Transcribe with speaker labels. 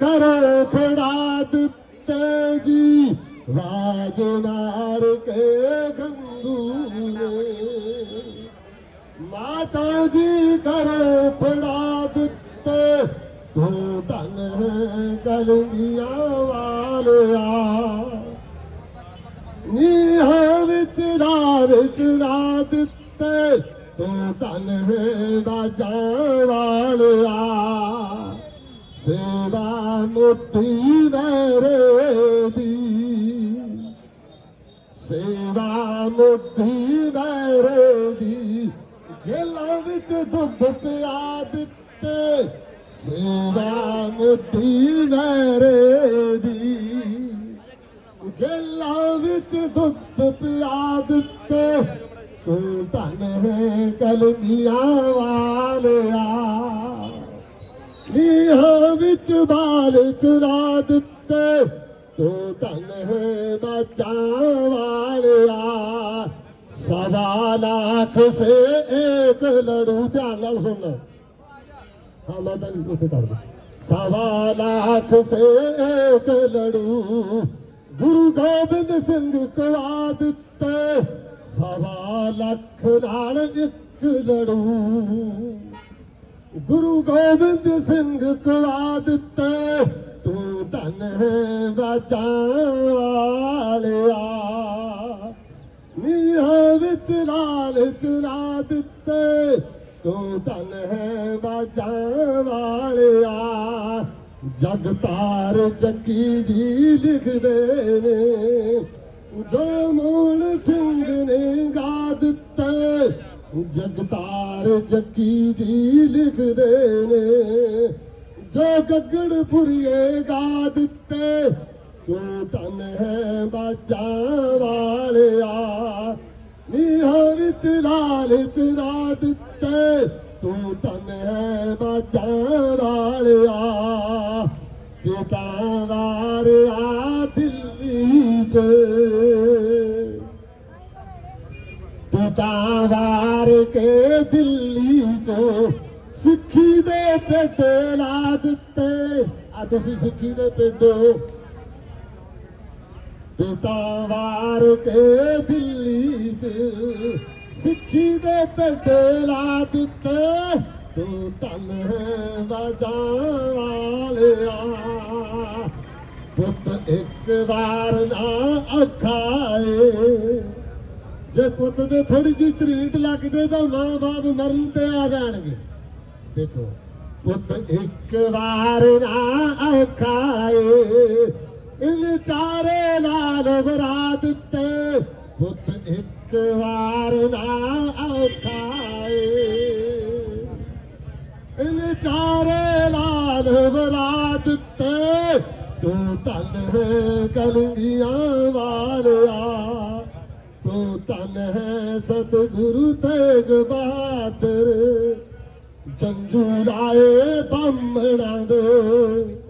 Speaker 1: घरो पड़ा दिते जी गंगू माता जी घरो फादे तोत है कलिया वीह दिते चादे तन है बचा वालिया। ਸੇਵਾ ਮੁੱਠੀ ਮੇਰੇ ਦੀ ਸੇਵਾ ਮੁੱਠੀ ਮੇਰੇ ਦੀ ਜੇਲਾਂ ਵਿੱਚ ਦੁੱਧ ਪਿਆ ਦਿੱਤੇ ਸੇਵਾ ਮੁੱਠੀ ਮੇਰੇ ਦੀ ਜੇਲਾਂ ਵਿੱਚ ਦੁੱਧ ਪਿਆ ਦਿੱਤੇ ਤੂੰ ਧਨ ਹੈ ਕਲਗੀਆਂ ਵਾਲਿਆ ਨੀਹਾਂ ਵਿੱਚ ਬਾਲ ਚਰਾ ਦਿੱਤੇ, ਤੂੰ ਧਨ ਹੈ ਬਾਚਾਂ ਵਾਲਿਆ। ਸਵਾ ਲੱਖ ਸੇ ਇੱਕ ਲੜੂ, ਧਿਆਨ ਨਾਲ ਸੁਣ। ਹਾਂ, ਮੈਂ ਤਾਂ ਨਹੀਂ ਉੱਥੇ ਕਰ ਦੂੰ ਸਵਾ ਲੱਖ ਸੇ ਇੱਕ ਲੜੂ, ਗੁਰੂ ਗੋਬਿੰਦ ਸਿੰਘ ਕਵਾ ਦਿੱਤੇ। ਸਵਾ ਲੱਖ ਨਾਲ ਇੱਕ ਲੜੂ। ਗੁਰੂ ਗੋਬਿੰਦ ਸਿੰਘ ਕਵਾ ਦਿੱਤੇ, ਤੂੰ ਧਨ ਹੈ ਬਾਚਾਂ ਵਾਲਿਆ ਨੀਹਾਂ ਵਿੱਚ ਲਾਲ ਚਲਾ ਦਿੱਤੇ, ਤੂੰ ਧਨ ਹੈ ਬਾਜਾਂ ਵਾਲਿਆ ਜਗਤਾਰ ਚੱਕੀ ਜੀ ਲਿਖਦੇ ਨੇ, ਜੋ ਮੂਲ जगतार जकी जी लिखे जुरे गा दे तूं तन है बजा वाले मीह विचाल चा दे तूं तन है बजा वाल द ਦਿੱਲੀ ਪਿਤਾ ਵਾਰ ਕੇ ਦਿੱਲੀ ਚ ਸਿੱਖੀ ਦੇ ਪੇਟ ਲਾ ਦਿੱਤੇ। ਆ ਤੁਸੀਂ ਸਿੱਖੀ ਦੇ ਪੇਟ ਪਿਤਾ ਵਾਰ ਕੇ ਦਿੱਲੀ ਚ ਸਿੱਖੀ ਦੇ ਪੇਟ ਲਾ ਦਿੱਤੇ। ਤੂੰ ਤਨ ਵਜਾ ਵਾਲਿਆ। ਪੁੱਤ ਇੱਕ ਵਾਰ ਨਾ ਅੱਖਾਏ ਜੇ ਪੁੱਤ ਦੇ ਥੋੜੀ ਜਿਹੀ ਚਰੀਟ ਲੱਗ ਜੇ ਤਾਂ ਮਾਂ-ਬਾਪ ਮਰਨ ਤੇ ਆ ਜਾਣਗੇ। ਦੇਖੋ, ਪੁੱਤ ਇੱਕ ਵਾਰ ਨਾ ਆਖਾਏ ਇਨ ਚਾਰੇ ਲਾਲ ਬਰਾ ਦਿੱਤੇ। ਪੁੱਤ ਇੱਕ ਵਾਰ ਨਾ ਆਖਾਏ ਇਨ ਚਾਰੇ ਲਾਲ ਬਰਾ ਦਿੱਤੇ। ਤੂੰ ਧਨ ਹੈ ਕਲਗੀਆਂ ਵਾਲਿਆ ਧਨ ਹੈ ਸਤਿਗੁਰੂ ਤੇਗ ਬਹਾਦਰ। ਜੰਜੂ ਲਾਏ ਬੰਮਣਾ ਦੇ।